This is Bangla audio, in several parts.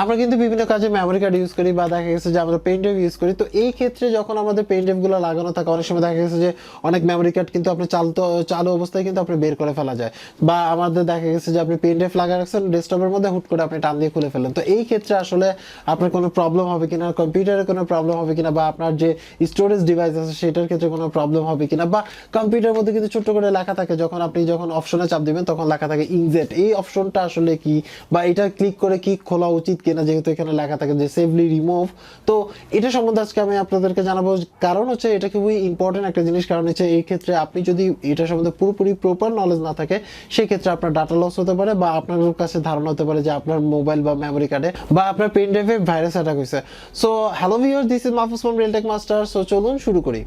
আমরা কিন্তু বিভিন্ন কাজে মেমোরি কার্ড ইউজ করি বা দেখা গেছে যে আমরা পেন ড্রাইভ ইউজ করি। তো এই ক্ষেত্রে যখন আমাদের পেন ড্রাইভগুলো লাগানো থাকে, অনেক সময় দেখা গেছে যে অনেক মেমোরি কার্ড কিন্তু আপনি চালতো, চালু অবস্থায় কিন্তু আপনি বের করে ফেলা যায়। বা আমাদের দেখা গেছে যে আপনি পেন ড্রাইভ লাগা রাখছেন ডেস্কটপের মধ্যে হুট করে আপনি টান দিয়ে খুলে ফেলেন তো এই ক্ষেত্রে আসলে আপনার কোনো প্রবলেম হবে কিনা কম্পিউটারে কোনো প্রবলেম হবে কিনা, বা আপনার যে স্টোরেজ ডিভাইস আছে সেটার ক্ষেত্রে কোনো প্রবলেম হবে কিনা, বা কম্পিউটারের মধ্যে কিন্তু ছোট্ট করে লেখা থাকে, যখন আপনি যখন অপশনে চাপ দিবেন, তখন লেখা থাকে ইনজেট এই অপশনটা আসলে কি? বা এটা ক্লিক করে কি খোলা উচিত কিনা যেহেতু এখানে লেখা থাকে যে সেভলি রিমুভ তো এটা সম্বন্ধে আজকে আমি আপনাদেরকে জানাব কারণ হচ্ছে এটা খুবই ইম্পর্টেন্ট একটা জিনিস, কারণ হচ্ছে এই ক্ষেত্রে আপনি যদি এটা সম্বন্ধে পুরোপুরি প্রপার নলেজ না থাকে সেই ক্ষেত্রে আপনার ডাটা লস হতে পারে বা আপনার কাছে ধারণা হতে পারে যে আপনার মোবাইল বা মেমোরি কার্ডে বা আপনার পেন ড্রাইভে ভাইরাস অ্যাটাক হয়েছে। So hello viewer this is Mahfuz from RealTech master so চলুন শুরু করি।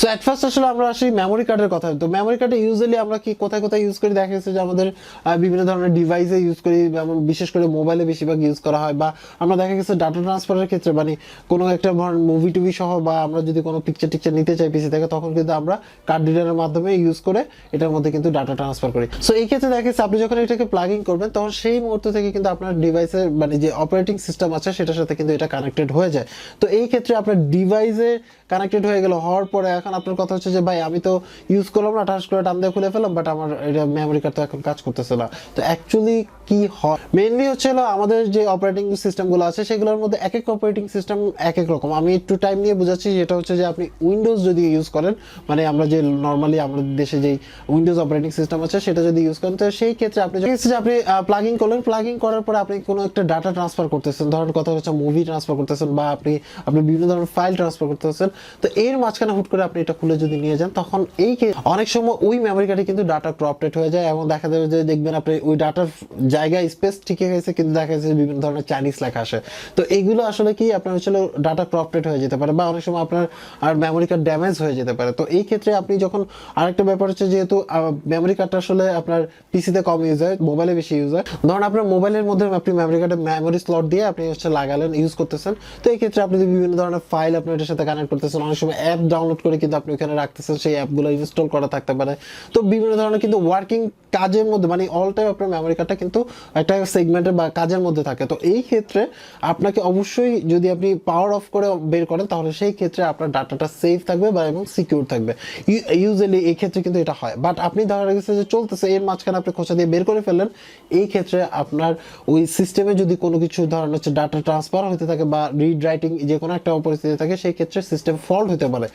সো অ্যাট ফার্স্ট আসলে আমরা আসি মেমোরি কার্ডের কথা। তো মেমোরি কার্ডে ইউজুয়ালি আমরা কি কোথায় কোথায় ইউজ করি? দেখা গেছে যে আমাদের বিভিন্ন ধরনের ডিভাইসে ইউজ করি। বিশেষ করে মোবাইলে বেশিরভাগ ইউজ করা হয়। বা আমরা দেখা গেছে ডাটা ট্রান্সফারের ক্ষেত্রে মানে কোনো একটা মুভি টুভি সহ বা আমরা যদি কোনো পিকচার টিকচার নিতে চাই পিসি থেকে, তখন কিন্তু আমরা কার্ড রিডারের মাধ্যমে ইউজ করে এটার মধ্যে কিন্তু ডাটা ট্রান্সফার করি। সো এই ক্ষেত্রে দেখা গেছে আপনি যখন এটাকে প্লাগ করবেন, তখন সেই মুহূর্ত থেকে কিন্তু আপনার ডিভাইসের মানে যে অপারেটিং সিস্টেম আছে, সেটার সাথে কিন্তু এটা কানেক্টেড হয়ে যায়। তো এই ক্ষেত্রে আপনার ডিভাইসে কানেক্টেড হয়ে গেল, হওয়ার পরে এখন আপনার কথা হচ্ছে যে, ভাই, আমি তো ইউজ করলাম না টাচ করে টান দিয়ে খুলে ফেলাম বাট আমার এটা মেমোরি কার্ড তো এখন কাজ করতেছে না। তো অ্যাকচুয়ালি কি হয়? মেইনলি হচ্ছে হলো আমাদের যে অপারেটিং সিস্টেমগুলো আছে, সেগুলোর মধ্যে এক এক অপারেটিং সিস্টেম এক এক রকম। আমি একটু টাইম নিয়ে বোঝাচ্ছি, যেটা হচ্ছে যে, আপনি উইন্ডোজ যদি ইউজ করেন মানে আমরা যে নর্মালি আমাদের দেশে যেই উইন্ডোজ অপারেটিং সিস্টেম আছে, সেটা যদি ইউজ করেন, তো সেই ক্ষেত্রে আপনি যে আপনি প্লাগিং করলেন প্লাগিং করার পরে আপনি কোনো একটা ডাটা ট্রান্সফার করতেছেন। ধরেন কথা হচ্ছে মুভি ট্রান্সফার করতেছেন, বা আপনি আপনি বিভিন্ন ধরনের ফাইল ট্রান্সফার করতেছেন। তো এর মাঝখানে হুট করে আপনি এটা খুলে যদি নিয়ে যান, তখন এই অনেক সময় ওই মেমোরি কার্ডে কিন্তু ডাটা ক্রপটেড হয়ে যায় এবং দেখা যাবে যে দেখবেন আপনি ওই ডাটার জায়গা স্পেস ঠিকই হয়েছে, কিন্তু দেখা যাচ্ছে বিভিন্ন ধরনের চাইনিজ লেখা আসে। তো এইগুলো আসলে কি আপনার হচ্ছে ডাটা ক্রপটেড হয়ে যেতে পারে বা অনেক সময় আপনার আর মেমোরি কার্ড ড্যামেজ হয়ে যেতে পারে। তো এই ক্ষেত্রে আপনি যখন আরেকটা ব্যাপার হচ্ছে যেহেতু মেমোরি কার্ডটা আসলে আপনার পিসিতে কম ইউজ হয় মোবাইলে বেশি ইউজ হয়। ধরুন আপনার মোবাইলের মধ্যে আপনি মেমোরি কার্ডে মেমোরি স্লট দিয়ে আপনি হচ্ছে লাগালেন ইউজ করতেছেন। তো এই ক্ষেত্রে আপনি বিভিন্ন ধরনের ফাইল আপনি এটার সাথে কানেক্ট করতেছেন, অনেক সময় অ্যাপ ডাউনলোড করে কিন্তু আপনি ওখানে রাখতেছেন, সেই অ্যাপগুলো ইনস্টল করা থাকতে পারে। তো বিভিন্ন ধরনের কিন্তু ওয়ার্কিং কাজের মধ্যে মানে অল টাইম আপনার মেমোরি কার্ডটা কিন্তু একটা সেগমেন্টের বা কাজের মধ্যে থাকে। তো এই ক্ষেত্রে আপনাকে অবশ্যই যদি আপনি পাওয়ার অফ করে বের করেন, তাহলে সেই ক্ষেত্রে আপনার ডাটাটা সেফ থাকবে বা এবং সিকিউর থাকবে। ইউজুয়ালি এই ক্ষেত্রে কিন্তু এটা হয়। বাট আপনি ধরা গেছে যে চলতেছে, এর মাঝখানে আপনি খোঁচা দিয়ে বের করে ফেললেন, এই ক্ষেত্রে আপনার ওই সিস্টেমে যদি কোনো কিছু ধরেন হচ্ছে ডাটা ট্রান্সফার হতে থাকে বা রিড রাইটিং যে কোনো একটা পরিস্থিতি থাকে, সেই ক্ষেত্রে সিস্টেম ফল্ট হতে পারে।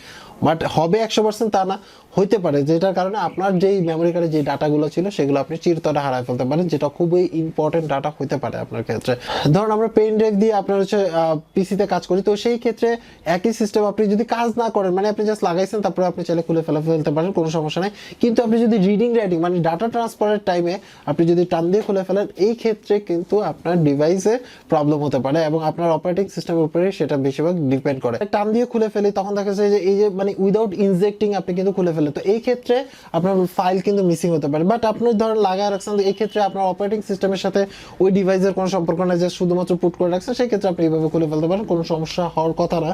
বাট হবে একশো পার্সেন্ট তা না, হইতে পারে, যেটার কারণে আপনার যেই মেমোরি কার্ডে যে ডাটাগুলো ছিল, সেগুলো আপনি চিরতরে হারায় ফেলতে পারেন, যেটা খুবই ইম্পর্টেন্ট ডাটা হতে পারে আপনার ক্ষেত্রে। ধরুন আমরা পেন ড্রাইভ দিয়ে আপনার হচ্ছে পিসিতে কাজ করি, তো সেই ক্ষেত্রে একই সিস্টেম আপনি যদি কাজ না করেন মানে আপনি জাস্ট লাগাইছেন, তারপরে আপনি চাইলে খুলে ফেলে ফেলতে পারেন, কোনো সমস্যা নাই। কিন্তু আপনি যদি রিডিং রাইটিং মানে ডাটা ট্রান্সফারের টাইমে আপনি যদি টান দিয়ে খুলে ফেলেন, এই ক্ষেত্রে কিন্তু আপনার ডিভাইসে প্রবলেম হতে পারে এবং আপনার অপারেটিং সিস্টেমের উপরে সেটা বেশিরভাগ ডিপেন্ড করে। টান দিয়ে খুলে ফেলি, তখন দেখা যায় যে এই যে মানে উইদাউট ইনজেক্টিং আপনি কিন্তু খুলে ফেলে তো এই ক্ষেত্রে আপনার ফাইল কিন্তু মিসিং হতে পারে। বাট আপনি ধরেন লাগায় রাখছেন, এই ক্ষেত্রে আপনার অপারেটিং সিস্টেমের সাথে ওই ডিভাইসের কোনো সম্পর্ক নেই যে শুধুমাত্র পুট করে রাখছেন, সেই ক্ষেত্রে আপনি এইভাবে খুলে ফেলতে পারেন, কোনো সমস্যা হওয়ার কথা না।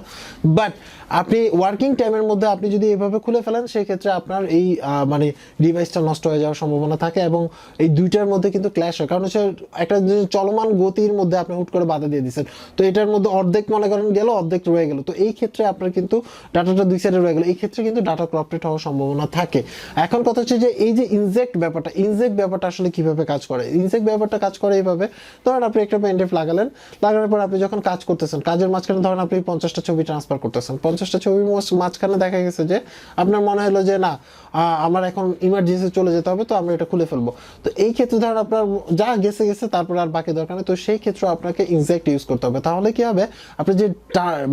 বাট আপনি ওয়ার্কিং টাইমের মধ্যে আপনি যদি এভাবে খুলে ফেলেন, সেই ক্ষেত্রে আপনার এই মানে ডিভাইসটা নষ্ট হয়ে যাওয়ার সম্ভাবনা থাকে এবং এই দুইটার মধ্যে কিন্তু ক্ল্যাশ হয়। কারণ হচ্ছে একটা চলমান গতির মধ্যে আপনি হুট করে বাধা দিয়ে দিচ্ছেন। তো এটার মধ্যে অর্ধেক মনে করেন গেল, অর্ধেক রয়ে গেল। তো এই ক্ষেত্রে আপনার কিন্তু ডাটাটা দুই সাইডে রয়ে গেল। এই ক্ষেত্রে কিন্তু ডাটা ক্রপটেড হওয়ার সম্ভাবনা থাকে। এখন কথা হচ্ছে যে এই যে ইনজেক্ট ব্যাপারটা ইনজেক্ট ব্যাপারটা আসলে কীভাবে কাজ করে? ইনজেক্ট ব্যাপারটা কাজ করে এইভাবে। ধরেন আপনি একটা পেন লাগালেন, লাগানোর পর আপনি যখন কাজ করতেছেন, কাজের মাঝখানে ধরেন আপনি পঞ্চাশটা ছবি ট্রান্সফার করতেছেন। পঞ্চাশটা ছবির মাঝখানে দেখা গেছে যে আপনার মনে হলো যে না আমার এখন ইমার্জেন্সি চলে যেতে হবে, তো আমরা এটা খুলে ফেলব। তো এই ক্ষেত্রে ধরেন আপনার যা গেছে গেছে, তারপর আর বাকি দরকার নেই। তো সেই ক্ষেত্রে আপনাকে ইনজেক্ট ইউজ করতে হবে। তাহলে কি হবে? আপনি যে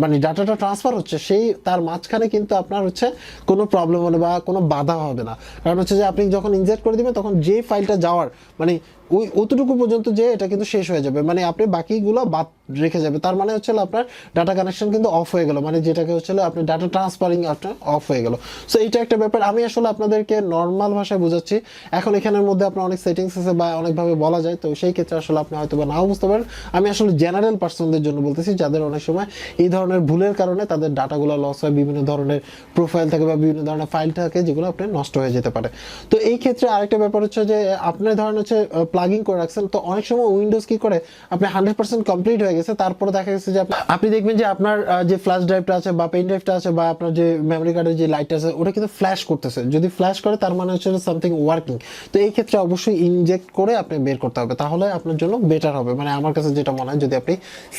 মানে ডাটাটা ট্রান্সফার হচ্ছে, সেই, তার মাঝখানে কিন্তু আপনার হচ্ছে কোনো প্রবলেম হবে বা কোনো বাধা হবে না। কারণ হচ্ছে যে আপনি যখন ইনজেক্ট করে দিবেন, তখন যে ফাইলটা যাওয়ার মানে ওই অতটুকু পর্যন্ত যে এটা কিন্তু শেষ হয়ে যাবে। মানে আপনি বাকিগুলো বাদ রেখে যাবে। তার মানে হচ্ছে আপনার ডাটা কানেকশন কিন্তু অফ হয়ে গেল। মানে যেটাকে হচ্ছে আপনি ডাটা ট্রান্সফারিং আপনার অফ হয়ে গেল। সো এইটা একটা ব্যাপার। আমি আসলে আপনাদেরকে নর্মাল ভাষায় বোঝাচ্ছি। এখন এখানের মধ্যে আপনার অনেক সেটিংস আছে বা অনেকভাবে বলা যায়। তো সেই ক্ষেত্রে আসলে আপনি হয়তো বা নাও বুঝতে পারেন। আমি আসলে জেনারেল পার্সনদের জন্য বলতেছি, যাদের অনেক সময় এই ধরনের ভুলের কারণে তাদের ডাটাগুলো লস হয়। বিভিন্ন ধরনের প্রোফাইল থাকে বা বিভিন্ন ধরনের ফাইল থাকে যেগুলো আপনার নষ্ট হয়ে যেতে পারে। তো এই ক্ষেত্রে আরেকটা ব্যাপার হচ্ছে যে, আপনার ধরেন হচ্ছে প্লাগিং করে রাখছেন, তো অনেক সময় উইন্ডোজ কি করে, আপনি হান্ড্রেড পার্সেন্ট কমপ্লিট হয়ে গেছে, তারপরে দেখা গেছে যে, আপনি- আপনি দেখবেন যে আপনার যে ফ্ল্যাশ ড্রাইভটা আছে বা পেন ড্রাইভটা আছে বা আপনার যে মেমোরি কার্ডের যে লাইটটা আছে, ওটা কিন্তু ফ্ল্যাশ করতেছে। যদি ফ্ল্যাশ করে, তার মানে হচ্ছে সামথিং ওয়ার্কিং তো এই ক্ষেত্রে অবশ্যই ইনজেক্ট করে আপনি বের করতে হবে, তাহলে আপনার জন্য বেটার হবে। মানে আমার কাছে যেটা মনে হয়, যদি আপনি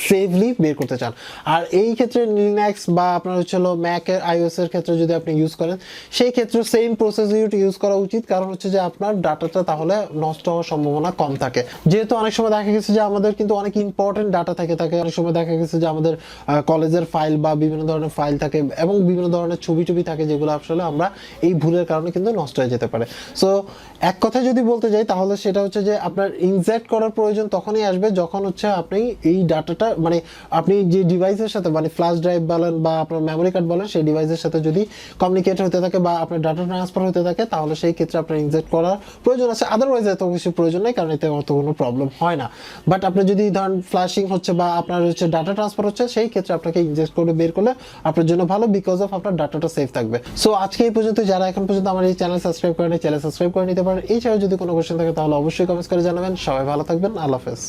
সেফলি বের করতে চান। আর এই ক্ষেত্রে লিনাক্স বা আপনার হচ্ছে ম্যাকের আইওএস এর ক্ষেত্রে যদি আপনি ইউজ করেন, সেই ক্ষেত্রে সেম প্রসেস ইউজ করা উচিত। কারণ হচ্ছে যে আপনার ডাটাটা তাহলে নষ্ট হওয়ার সম্ভাবনা কম থাকে। যেহেতু অনেক সময় দেখা গেছে যে আমাদের কিন্তু অনেক ইম্পর্টেন্ট ডাটা থাকে থাকে। অনেক সময় দেখা গেছে যে আমাদের কলেজের ফাইল বা বিভিন্ন ধরনের ফাইল থাকে এবং বিভিন্ন ধরনের ছবি টবি থাকে যেগুলো আসলে আমরা এই ভুলের কারণে কিন্তু নষ্ট হয়ে যেতে পারে। সো এক কথায় যদি বলতে যাই, তাহলে সেটা হচ্ছে যে আপনার ইনজেক্ট করার প্রয়োজন তখনই আসবে যখন হচ্ছে আপনি এই ডাটাটা মানে আপনি যে ডিভাইসের সাথে মানে ফ্ল্যাশ ড্রাইভ বলেন বা আপনার মেমোরি কার্ড বলেন, সেই ডিভাইসের সাথে যদি কমিউনিকেট হতে থাকে বা আপনার ডাটা ট্রান্সফার হতে থাকে, তাহলে সেই ক্ষেত্রে আপনার ইনজেক্ট করার প্রয়োজন আছে। আদারওয়াইজ এত কিছু প্রয়োজন নেই, কারণ এতে অত কোনো প্রবলেম হয় না। বাট আপনি যদি ধরেন ফ্ল্যাশিং হচ্ছে বা আপনার হচ্ছে ডাটা ট্রান্সফার হচ্ছে, সেই ক্ষেত্রে আপনাকে ইনজেক্ট করে বের করলে আপনার জন্য ভালো বিকজ অফ আপনার ডাটাটা সেফ থাকবে। সো আজকে এই পর্যন্ত যারা এখন পর্যন্ত আমার এই চ্যানেল সাবস্ক্রাইব করেন চ্যানেল সাবস্ক্রাইব করে নিতে পারেন। এই ছাড়াও যদি কোনো কোশ্চেন থাকে, তাহলে অবশ্যই কমেন্টস করে জানাবেন। সবাই ভালো থাকবেন। আল্লাহ হাফেজ।